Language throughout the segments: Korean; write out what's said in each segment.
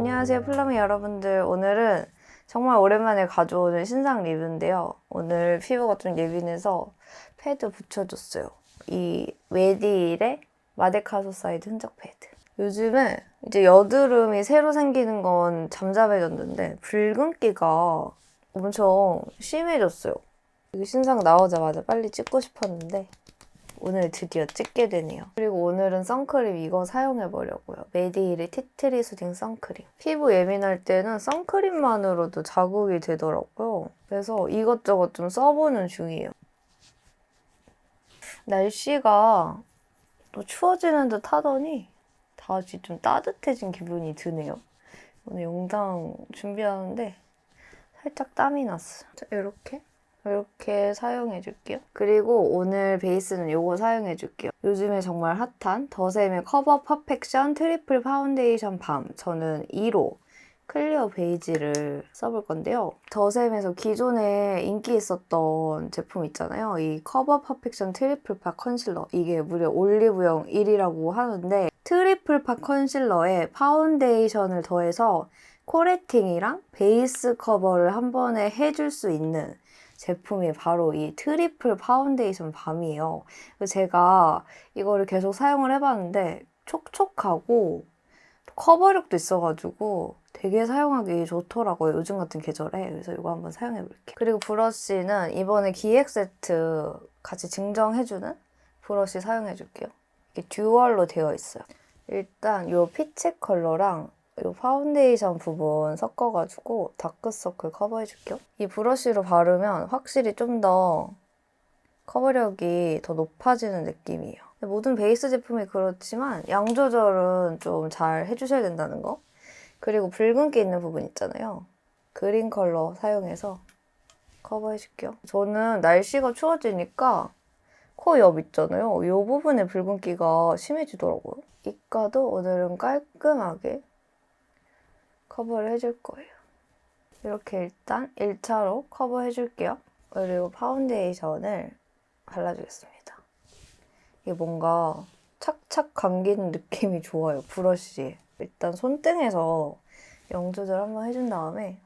안녕하세요 플라미 여러분들. 오늘은 정말 오랜만에 가져오는 신상 리뷰인데요. 오늘 피부가 좀 예민해서 패드 붙여줬어요. 이 웨디일의 마데카소사이드 흔적 패드. 요즘은 이제 여드름이 새로 생기는 건 잠잠해졌는데 붉은기가 엄청 심해졌어요. 이거 신상 나오자마자 빨리 찍고 싶었는데 오늘 드디어 찍게 되네요. 그리고 오늘은 선크림 이거 사용해보려고요. 메디힐의 티트리 수딩 선크림. 피부 예민할 때는 선크림만으로도 자극이 되더라고요. 그래서 이것저것 좀 써보는 중이에요. 날씨가 또 추워지는 듯 하더니 다시 좀 따뜻해진 기분이 드네요. 오늘 영상 준비하는데 살짝 땀이 났어. 자, 이렇게 이렇게 사용해 줄게요. 그리고 오늘 베이스는 이거 사용해 줄게요. 요즘에 정말 핫한 더샘의 커버 퍼펙션 트리플 파운데이션 밤. 저는 2호 클리어 베이지를 써볼 건데요. 더샘에서 기존에 인기 있었던 제품 있잖아요. 이 커버 퍼펙션 트리플 파 컨실러. 이게 무려 올리브영 1이라고 하는데 트리플 파 컨실러에 파운데이션을 더해서 코레팅이랑 베이스 커버를 한 번에 해줄 수 있는 제품이 바로 이 트리플 파운데이션 밤이에요. 제가 이거를 계속 사용을 해봤는데 촉촉하고 커버력도 있어가지고 되게 사용하기 좋더라고요. 요즘 같은 계절에. 그래서 이거 한번 사용해볼게요. 그리고 브러쉬는 이번에 기획 세트 같이 증정해주는 브러쉬 사용해줄게요. 이게 듀얼로 되어 있어요. 일단 이 피치 컬러랑 이 파운데이션 부분 섞어가지고 다크서클 커버해줄게요. 이 브러쉬로 바르면 확실히 좀 더 커버력이 더 높아지는 느낌이에요. 모든 베이스 제품이 그렇지만 양 조절은 좀 잘 해주셔야 된다는 거. 그리고 붉은기 있는 부분 있잖아요. 그린 컬러 사용해서 커버해줄게요. 저는 날씨가 추워지니까 코 옆 있잖아요. 이 부분에 붉은기가 심해지더라고요. 이과도 오늘은 깔끔하게 커버를 해줄 거예요. 이렇게 일단 1차로 커버해 줄게요. 그리고 파운데이션을 발라주겠습니다. 이게 뭔가 착착 감기는 느낌이 좋아요, 브러쉬에. 일단 손등에서 영 조절 한번 해준 다음에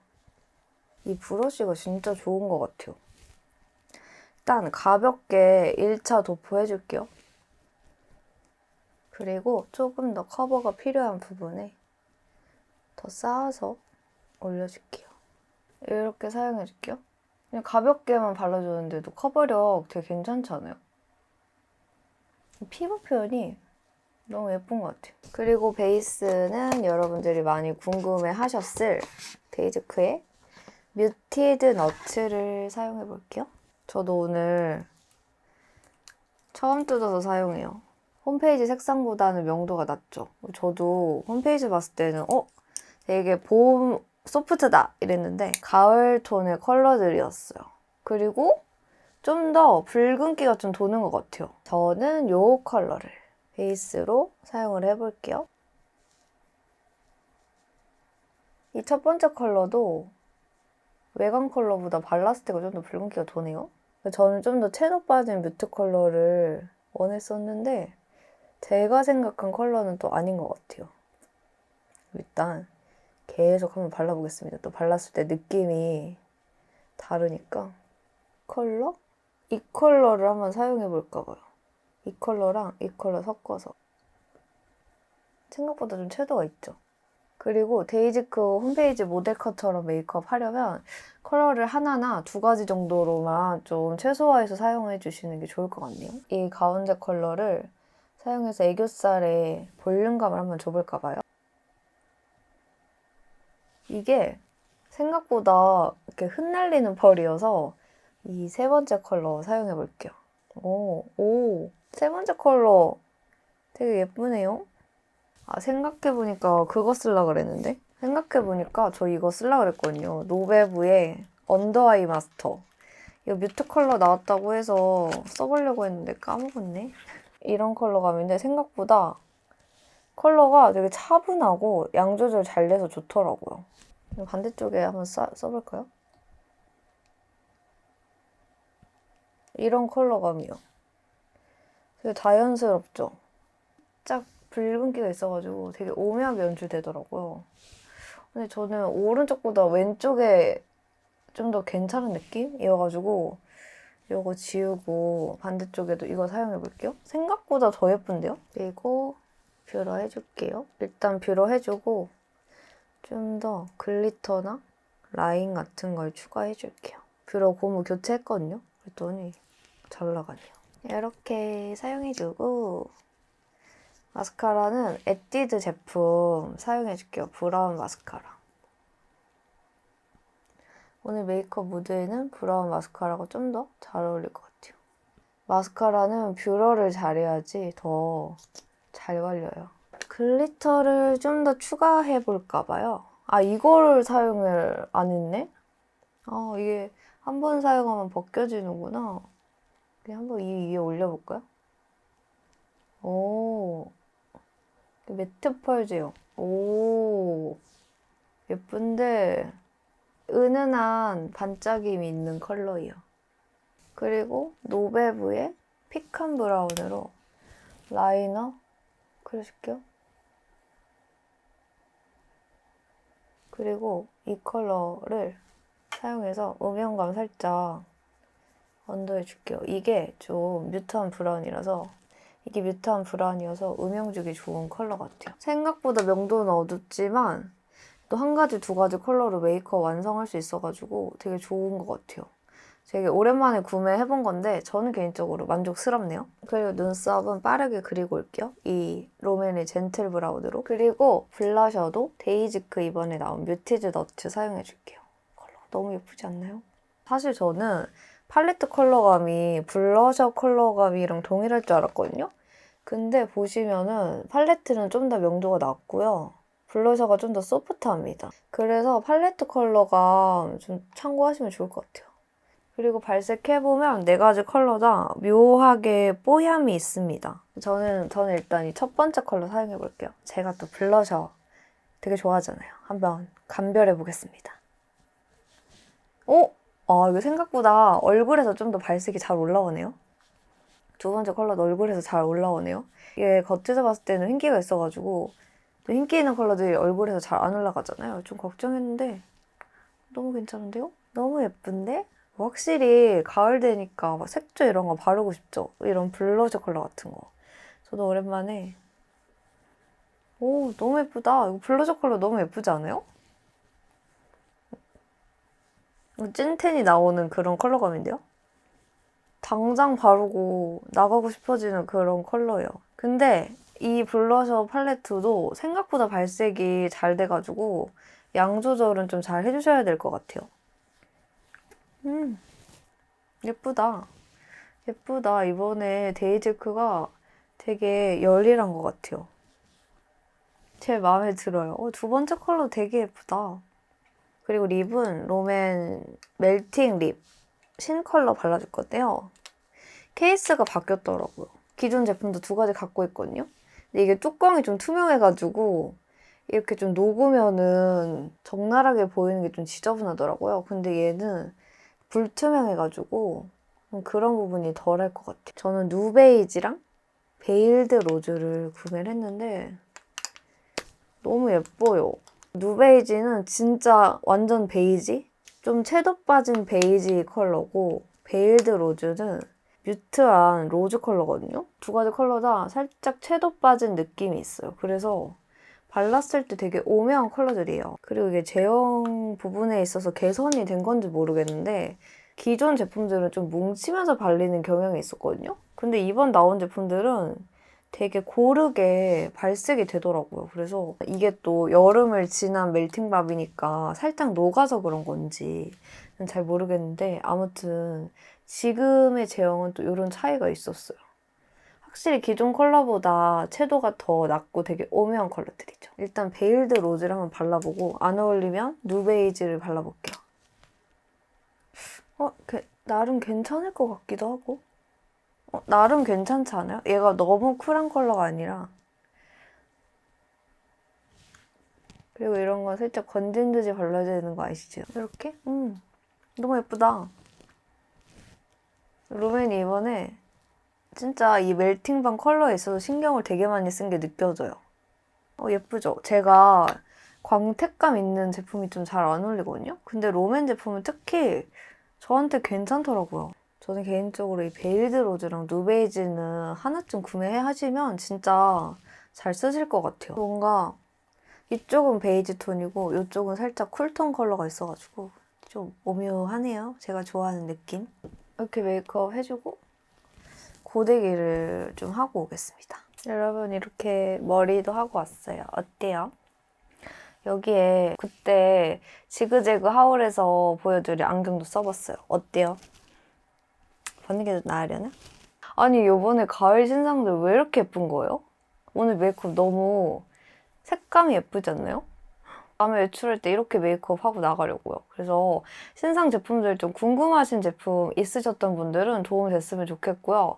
이 브러쉬가 진짜 좋은 것 같아요. 일단 가볍게 1차 도포 해줄게요. 그리고 조금 더 커버가 필요한 부분에 더 쌓아서 올려줄게요. 이렇게 사용해줄게요. 그냥 가볍게만 발라주는데도 커버력 되게 괜찮잖아요. 피부 표현이 너무 예쁜 것 같아요. 그리고 베이스는 여러분들이 많이 궁금해 하셨을 데이즈크의 뮤티드 너츠를 사용해 볼게요. 저도 오늘 처음 뜯어서 사용해요. 홈페이지 색상보다는 명도가 낮죠. 저도 홈페이지 봤을 때는 어? 되게 봄 소프트다 이랬는데 가을 톤의 컬러들이었어요. 그리고 좀 더 붉은기가 좀 도는 것 같아요. 저는 요 컬러를 베이스로 사용을 해볼게요. 이 첫 번째 컬러도 외관 컬러보다 발랐을 때가 좀 더 붉은기가 도네요. 저는 좀 더 채도 빠진 뮤트 컬러를 원했었는데 제가 생각한 컬러는 또 아닌 것 같아요. 일단 계속 한번 발라보겠습니다. 또 발랐을 때 느낌이 다르니까 컬러? 이 컬러를 한번 사용해 볼까 봐요. 이 컬러랑 이 컬러 섞어서 생각보다 좀 채도가 있죠. 그리고 데이지크 홈페이지 모델컷처럼 메이크업 하려면 컬러를 하나나 두 가지 정도로만 좀 최소화해서 사용해 주시는 게 좋을 것 같네요. 이 가운데 컬러를 사용해서 애교살에 볼륨감을 한번 줘볼까 봐요. 이게 생각보다 이렇게 흩날리는 펄이어서 이 세 번째 컬러 사용해 볼게요. 오, 오, 세 번째 컬러 되게 예쁘네요. 아, 생각해보니까 그거 쓰려고 그랬는데? 생각해보니까 저 이거 쓰려고 그랬거든요. 노베브의 언더아이 마스터. 이거 뮤트 컬러 나왔다고 해서 써보려고 했는데 까먹었네. 이런 컬러 감인데 생각보다 컬러가 되게 차분하고 양 조절 잘 돼서 좋더라고요. 반대쪽에 한번 써, 써볼까요? 이런 컬러감이요. 되게 자연스럽죠? 짝 붉은기가 있어가지고 되게 오묘하게 연출되더라고요. 근데 저는 오른쪽보다 왼쪽에 좀 더 괜찮은 느낌이어가지고 이거 지우고 반대쪽에도 이거 사용해 볼게요. 생각보다 더 예쁜데요? 그리고 뷰러 해줄게요. 일단 뷰러 해주고 좀 더 글리터나 라인 같은 걸 추가해 줄게요. 뷰러 고무 교체했거든요. 그랬더니 잘 나가네요. 이렇게 사용해주고 마스카라는 에뛰드 제품 사용해줄게요. 브라운 마스카라. 오늘 메이크업 무드에는 브라운 마스카라가 좀 더 잘 어울릴 것 같아요. 마스카라는 뷰러를 잘해야지 더 잘 발려요. 글리터를 좀 더 추가해 볼까 봐요. 아, 이거를 사용을 안 했네? 아, 이게 한 번 사용하면 벗겨지는구나. 그냥 한번 이 위에 올려볼까요? 오, 매트 펄즈요. 오, 예쁜데 은은한 반짝임이 있는 컬러예요. 그리고 노베브의 피칸 브라운으로 라이너 그려줄게요. 그리고 이 컬러를 사용해서 음영감 살짝 언더해 줄게요. 이게 좀 뮤트한 브라운이라서 이게 뮤트한 브라운이어서 음영 주기 좋은 컬러 같아요. 생각보다 명도는 어둡지만 또 한 가지 두 가지 컬러로 메이크업 완성할 수 있어가지고 되게 좋은 것 같아요. 되게 오랜만에 구매해본 건데 저는 개인적으로 만족스럽네요. 그리고 눈썹은 빠르게 그리고 올게요. 이 롬앤의 젠틀 브라운으로. 그리고 블러셔도 데이지크 이번에 나온 뮤티즈 너츠 사용해줄게요. 컬러 너무 예쁘지 않나요? 사실 저는 팔레트 컬러감이 블러셔 컬러감이랑 동일할 줄 알았거든요. 근데 보시면은 팔레트는 좀 더 명도가 낮고요. 블러셔가 좀 더 소프트합니다. 그래서 팔레트 컬러감 좀 참고하시면 좋을 것 같아요. 그리고 발색해보면 네 가지 컬러 다 묘하게 뽀얀이 있습니다. 저는, 저는 일단 이 첫 번째 컬러 사용해볼게요. 제가 또 블러셔 되게 좋아하잖아요. 한번 감별해보겠습니다. 오! 아, 이거 생각보다 얼굴에서 좀 더 발색이 잘 올라오네요. 두 번째 컬러도 얼굴에서 잘 올라오네요. 이게 겉에서 봤을 때는 흰기가 있어가지고 또 흰기 있는 컬러들이 얼굴에서 잘 안 올라가잖아요. 좀 걱정했는데 너무 괜찮은데요? 너무 예쁜데? 확실히 가을 되니까 막 색조 이런 거 바르고 싶죠? 이런 블러셔 컬러 같은 거. 저도 오랜만에 오 너무 예쁘다. 이거 블러셔 컬러 너무 예쁘지 않아요? 찐텐이 나오는 그런 컬러감인데요? 당장 바르고 나가고 싶어지는 그런 컬러예요. 근데 이 블러셔 팔레트도 생각보다 발색이 잘 돼가지고 양 조절은 좀 잘 해주셔야 될 것 같아요. 음, 예쁘다. 예쁘다. 이번에 데이지크가 되게 열일한 것 같아요. 제 마음에 들어요. 어, 두 번째 컬러 되게 예쁘다. 그리고 립은 롬앤 멜팅 립 신컬러 발라줄 건데요. 케이스가 바뀌었더라고요. 기존 제품도 두 가지 갖고 있거든요. 근데 이게 뚜껑이 좀 투명해가지고 이렇게 좀 녹으면은 적나라하게 보이는 게 좀 지저분하더라고요. 근데 얘는 불투명해가지고 좀 그런 부분이 덜할 것 같아요. 저는 누베이지랑 베일드 로즈를 구매를 했는데 너무 예뻐요. 누베이지는 진짜 완전 베이지? 좀 채도 빠진 베이지 컬러고 베일드 로즈는 뮤트한 로즈 컬러거든요. 두 가지 컬러 다 살짝 채도 빠진 느낌이 있어요. 그래서 발랐을 때 되게 오묘한 컬러들이에요. 그리고 이게 제형 부분에 있어서 개선이 된 건지 모르겠는데 기존 제품들은 좀 뭉치면서 발리는 경향이 있었거든요. 근데 이번 나온 제품들은 되게 고르게 발색이 되더라고요. 그래서 이게 또 여름을 지난 멜팅밥이니까 살짝 녹아서 그런 건지 잘 모르겠는데 아무튼 지금의 제형은 또 이런 차이가 있었어요. 확실히 기존 컬러보다 채도가 더 낮고 되게 오묘한 컬러들이죠. 일단 베일드 로즈를 한번 발라보고 안 어울리면 누베이지를 발라볼게요. 어, 그, 나름 괜찮을 것 같기도 하고. 어, 나름 괜찮지 않아요? 얘가 너무 쿨한 컬러가 아니라. 그리고 이런 거 살짝 건진 듯이 발라야 되는 거 아시죠? 이렇게? 음, 너무 예쁘다. 롬앤이 이번에 진짜 이 멜팅방 컬러에 있어서 신경을 되게 많이 쓴 게 느껴져요. 어, 예쁘죠? 제가 광택감 있는 제품이 좀 잘 안 어울리거든요. 근데 롬앤 제품은 특히 저한테 괜찮더라고요. 저는 개인적으로 이 베일드 로즈랑 누베이지는 하나쯤 구매하시면 진짜 잘 쓰실 것 같아요. 뭔가 이쪽은 베이지 톤이고 이쪽은 살짝 쿨톤 컬러가 있어가지고 좀 오묘하네요. 제가 좋아하는 느낌. 이렇게 메이크업 해주고 고데기를 좀 하고 오겠습니다. 여러분 이렇게 머리도 하고 왔어요. 어때요? 여기에 그때 지그재그 하울에서 보여드린 안경도 써봤어요. 어때요? 게 나으려나? 아니 요번에 가을 신상들 왜 이렇게 예쁜 거예요? 오늘 메이크업 너무 색감이 예쁘지 않나요? 다음에 외출할 때 이렇게 메이크업 하고 나가려고요. 그래서 신상 제품들 좀 궁금하신 제품 있으셨던 분들은 도움이 됐으면 좋겠고요.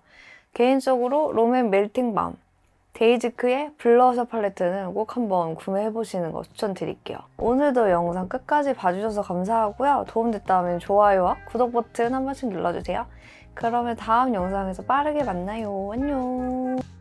개인적으로 롬앤 멜팅밤 데이지크의 블러셔 팔레트는 꼭 한번 구매해보시는 거 추천드릴게요. 오늘도 영상 끝까지 봐주셔서 감사하고요. 도움됐다면 좋아요와 구독 버튼 한 번씩 눌러주세요. 그러면 다음 영상에서 빠르게 만나요. 안녕.